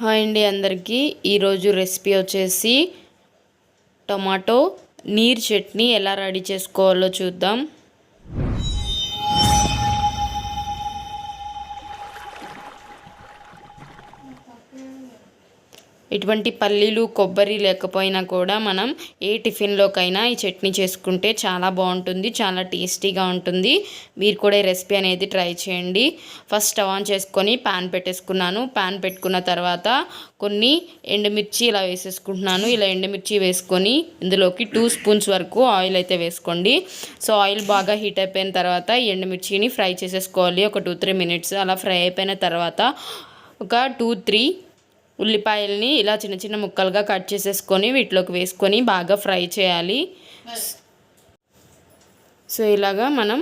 Hi అండి అందరికీ. ఈరోజు రెసిపీ వచ్చేసి టమాటో నీర్ చట్నీ ఎలా రెడీ చేసుకోవాలో చూద్దాం. ఎటువంటి పల్లీలు కొబ్బరి లేకపోయినా కూడా మనం ఏ టిఫిన్లోకైనా ఈ చట్నీ చేసుకుంటే చాలా బాగుంటుంది చాలా టేస్టీగా ఉంటుంది. మీరు కూడా ఈ రెసిపీ అనేది ట్రై చేయండి. ఫస్ట్ స్టవ్ ఆన్ చేసుకొని ప్యాన్ పెట్టేసుకున్నాను. ప్యాన్ పెట్టుకున్న తర్వాత కొన్ని ఎండుమిర్చి ఇలా వేసేసుకుంటున్నాను. ఇలా ఎండుమిర్చి వేసుకొని ఇందులోకి టూ స్పూన్స్ వరకు ఆయిల్ అయితే వేసుకోండి. సో ఆయిల్ బాగా హీట్ అయిపోయిన తర్వాత ఈ ఎండుమిర్చిని ఫ్రై చేసేసుకోవాలి. ఒక టూ త్రీ మినిట్స్ అలా ఫ్రై అయిపోయిన తర్వాత ఒక టూ త్రీ ఉల్లిపాయల్ని ఇలా చిన్న చిన్న ముక్కలుగా కట్ చేసేసుకొని వీటిలోకి వేసుకొని బాగా ఫ్రై చేయాలి. సో ఇలాగా మనం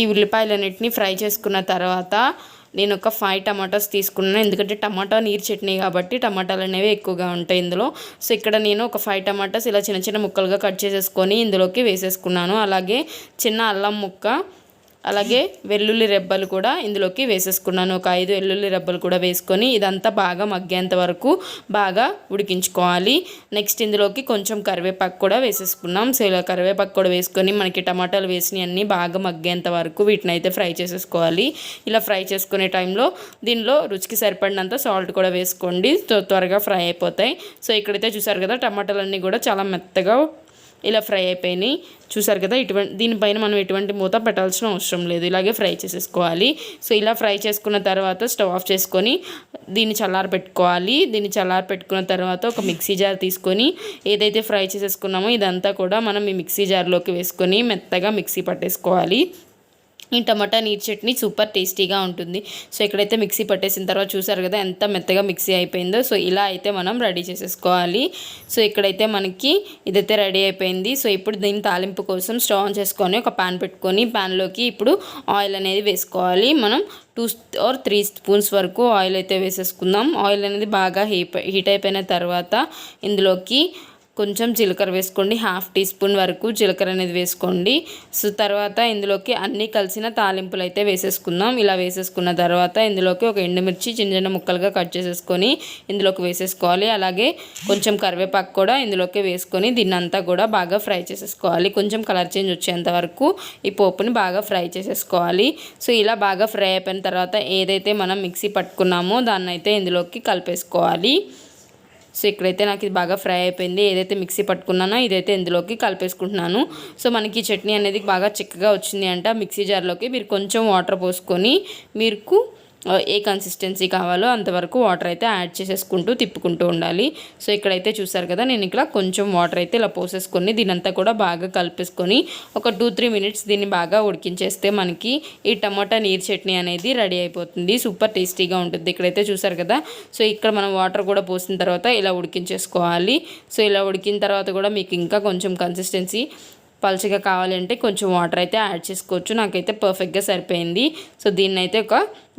ఈ ఉల్లిపాయలన్నిటిని ఫ్రై చేసుకున్న తర్వాత నేను ఒక ఫైవ్ టమాటోస్ తీసుకున్నాను. ఎందుకంటే టమాటా నీరు చట్నీ కాబట్టి టమాటాలు అనేవి ఎక్కువగా ఉంటాయి ఇందులో. సో ఇక్కడ నేను ఒక ఫైవ్ టమాటాస్ ఇలా చిన్న చిన్న ముక్కలుగా కట్ చేసేసుకొని ఇందులోకి వేసేసుకున్నాను. అలాగే చిన్న అల్లం ముక్క అలాగే వెల్లుల్లి రెబ్బలు కూడా ఇందులోకి వేసేసుకున్నాను. ఒక ఐదు వెల్లుల్లి రెబ్బలు కూడా వేసుకొని ఇదంతా బాగా మగ్గేంత వరకు బాగా ఉడికించుకోవాలి. నెక్స్ట్ ఇందులోకి కొంచెం కరివేపాకు కూడా వేసేసుకున్నాం. సో ఇలా కరివేపాకు కూడా వేసుకొని మనకి టమాటాలు వేసినవి అన్నీ బాగా మగ్గేంత వరకు వీటిని అయితే ఫ్రై చేసేసుకోవాలి. ఇలా ఫ్రై చేసుకునే టైంలో దీనిలో రుచికి సరిపడినంత సాల్ట్ కూడా వేసుకోండి. త్వరగా ఫ్రై అయిపోతాయి. సో ఇక్కడైతే చూసారు కదా టమాటాలన్నీ కూడా చాలా మెత్తగా ఇలా ఫ్రై అయిపోయినాయి. చూసారు కదా ఇటువంటి దీనిపైన మనం ఎటువంటి మూత పెట్టాల్సిన అవసరం లేదు. ఇలాగే ఫ్రై చేసేసుకోవాలి. సో ఇలా ఫ్రై చేసుకున్న తర్వాత స్టవ్ ఆఫ్ చేసుకొని దీన్ని చల్లారి పెట్టుకోవాలి. దీన్ని చల్లారి పెట్టుకున్న తర్వాత ఒక మిక్సీ జార్ తీసుకొని ఏదైతే ఫ్రై చేసేసుకున్నామో ఇదంతా కూడా మనం ఈ మిక్సీ జార్లోకి వేసుకొని మెత్తగా మిక్సీ పట్టేసుకోవాలి. ఈ టమాటా నీరు చట్నీ సూపర్ టేస్టీగా ఉంటుంది. సో ఇక్కడైతే మిక్సీ పట్టేసిన తర్వాత చూసారు కదా ఎంత మెత్తగా మిక్సీ అయిపోయిందో. సో ఇలా అయితే మనం రెడీ చేసేసుకోవాలి. సో ఇక్కడైతే మనకి ఇదైతే రెడీ అయిపోయింది. సో ఇప్పుడు దీని తాలింపు కోసం స్టవ్ ఆన్ చేసుకొని ఒక ప్యాన్ పెట్టుకొని ప్యాన్లోకి ఇప్పుడు ఆయిల్ అనేది వేసుకోవాలి. మనం టూ ఆర్ త్రీ స్పూన్స్ వరకు ఆయిల్ అయితే వేసేసుకుందాం. ఆయిల్ అనేది బాగా హీట్ హీట్ అయిపోయిన తర్వాత ఇందులోకి కొంచెం జీలకర్ర వేసుకోండి. హాఫ్ టీ స్పూన్ వరకు జీలకర్ర అనేది వేసుకోండి. సో తర్వాత ఇందులోకి అన్నీ కలిసిన తాలింపులు అయితే వేసేసుకుందాం. ఇలా వేసేసుకున్న తర్వాత ఇందులోకి ఒక ఎండుమిర్చి చిన్న చిన్న ముక్కలుగా కట్ చేసేసుకొని ఇందులోకి వేసేసుకోవాలి. అలాగే కొంచెం కరివేపాకు కూడా ఇందులోకి వేసుకొని దీన్నంతా కూడా బాగా ఫ్రై చేసేసుకోవాలి. కొంచెం కలర్ చేంజ్ వచ్చేంత వరకు ఈ పోపుని బాగా ఫ్రై చేసేసుకోవాలి. సో ఇలా బాగా ఫ్రై అయిపోయిన తర్వాత ఏదైతే మనం మిక్సీ పట్టుకున్నామో దాన్ని అయితే ఇందులోకి కలిపేసుకోవాలి. సో ఇక్కడైతే నాకు ఇది బాగా ఫ్రై అయిపోయింది. ఏదైతే మిక్సీ పట్టుకున్నానో ఇదైతే ఇందులోకి కలిపేసుకుంటున్నాను. సో మనకి చట్నీ అనేది బాగా చిక్కగా వచ్చింది అంట. మిక్సీ జార్లోకి మీరు కొంచెం వాటర్ పోసుకొని మీకు ఏ కన్సిస్టెన్సీ కావాలో అంతవరకు వాటర్ అయితే యాడ్ చేసేసుకుంటూ తిప్పుకుంటూ ఉండాలి. సో ఇక్కడైతే చూసారు కదా నేను ఇక్కడ కొంచెం వాటర్ అయితే ఇలా పోసేసుకొని దీనంతా కూడా బాగా కలిపేసుకొని ఒక టూ త్రీ మినిట్స్ దీన్ని బాగా ఉడికించేస్తే మనకి ఈ టమాటా నీరు చట్నీ అనేది రెడీ అయిపోతుంది. సూపర్ టేస్టీగా ఉంటుంది. ఇక్కడైతే చూసారు కదా సో ఇక్కడ మనం వాటర్ కూడా పోసిన తర్వాత ఇలా ఉడికించేసుకోవాలి. సో ఇలా ఉడికిన తర్వాత కూడా మీకు ఇంకా కొంచెం కన్సిస్టెన్సీ పలుచగా కావాలంటే కొంచెం వాటర్ అయితే యాడ్ చేసుకోవచ్చు. నాకైతే పర్ఫెక్ట్గా సరిపోయింది. సో దీన్ని అయితే ఒక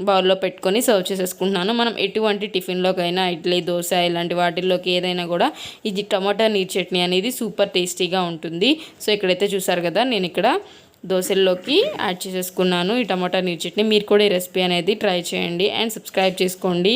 బౌల్లో పెట్టుకొని సర్వ్ చేసేసుకుంటున్నాను. మనం ఎటువంటి టిఫిన్లోకైనా ఇడ్లీ దోశ ఇలాంటి వాటిల్లోకి ఏదైనా కూడా ఇది టమాటా నీరు చట్నీ అనేది సూపర్ టేస్టీగా ఉంటుంది. సో ఇక్కడైతే చూసారు కదా నేను ఇక్కడ దోశల్లోకి యాడ్ చేసేసుకున్నాను ఈ టమాటా నీరు చట్నీ. మీరు కూడా ఈ రెసిపీ అనేది ట్రై చేయండి అండ్ సబ్స్క్రైబ్ చేసుకోండి.